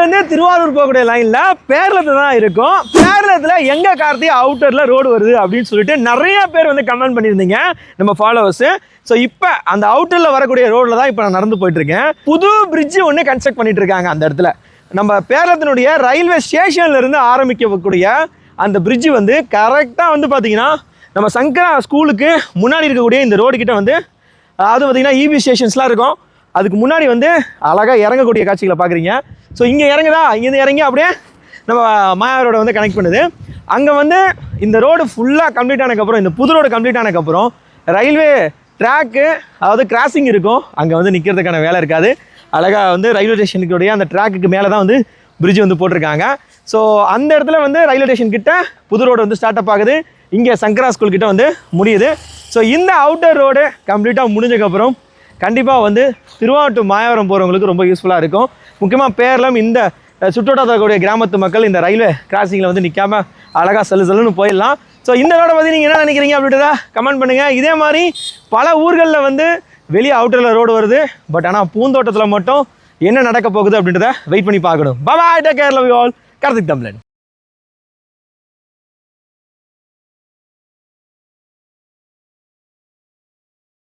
பேரளத்துலேருந்து திருவாரூர் போகக்கூடிய லைனில் பேரளத்தில் தான் இருக்கும். பேரளத்தில் எங்கே கார்த்தி அவுட்டரில் ரோடு வருது அப்படின்னு சொல்லிட்டு நிறைய பேர் வந்து கமெண்ட் பண்ணியிருந்தீங்க நம்ம ஃபாலோவர்ஸு ஸோ இப்போ அந்த அவுட்டரில் வரக்கூடிய ரோடில் தான் இப்போ நான் நடந்து போயிட்டுருக்கேன். புது பிரிட்ஜ் ஒன்று கன்ஸ்ட்ரக்ட் பண்ணிட்டு இருக்காங்க அந்த இடத்துல. நம்ம பேரளத்தினுடைய ரயில்வே ஸ்டேஷன்லேருந்து ஆரம்பிக்கக்கூடிய அந்த பிரிட்ஜ் வந்து கரெக்டாக வந்து பார்த்தீங்கன்னா நம்ம சங்கரா ஸ்கூலுக்கு முன்னாடி இருக்கக்கூடிய இந்த ரோடு கிட்ட வந்து அது பார்த்தீங்கன்னா இபி ஸ்டேஷன்ஸ்லாம் இருக்கும். அதுக்கு முன்னாடி வந்து அழகாக இறங்கக்கூடிய காட்சிகளை பார்க்குறீங்க. ஸோ இங்கே இறங்குதா? இங்கேருந்து இறங்கி அப்படியே நம்ம மாயாவரோட வந்து கனெக்ட் பண்ணுது. அங்கே வந்து இந்த ரோடு ஃபுல்லாக கம்ப்ளீட் ஆனதுக்கப்புறம் இந்த புது ரோடு கம்ப்ளீட் ஆனதுக்கப்புறம் ரயில்வே ட்ராக்கு அதாவது கிராசிங் இருக்கும். அங்கே வந்து நிற்கிறதுக்கான வேலை இருக்காது. அழகாக வந்து ரயில்வே ஸ்டேஷனுக்குடைய அந்த ட்ராக்குக்கு மேலே தான் வந்து பிரிட்ஜ் வந்து போட்டிருக்காங்க. ஸோ அந்த இடத்துல வந்து ரயில்வே ஸ்டேஷன் கிட்ட புது ரோடு வந்து ஸ்டார்ட் அப் ஆகுது. இங்கே சங்கரா ஸ்கூல் கிட்ட வந்து முடியுது. ஸோ இந்த அவுட்டர் ரோடு கம்ப்ளீட்டாக முடிஞ்சதுக்கப்புறம் கண்டிப்பாக வந்து திருவாரூர் மாயவரம் போகிறவங்களுக்கு ரொம்ப யூஸ்ஃபுல்லாக இருக்கும். முக்கியமாக பேரளம் இந்த அஹ், கிராமத்து மக்கள் இந்த ரயில்வே கிராசிங்கில் வந்து நிற்காம அழகாக சல்லு செல்லுன்னு போயிடலாம். ஸோ இந்த ரோடை பற்றி நீங்கள் என்ன நினைக்கிறீங்க அப்படின்றத கமெண்ட் பண்ணுங்கள் இதே மாதிரி பல ஊர்களில் வந்து வெளியே அவுட்டரில் ரோடு வருது. பட் ஆனால் பூந்தோட்டத்தில் மட்டும் என்ன நடக்க போகுது அப்படின்றத வெயிட் பண்ணி பார்க்கணும். Bye take care love you all Karthik Tamilan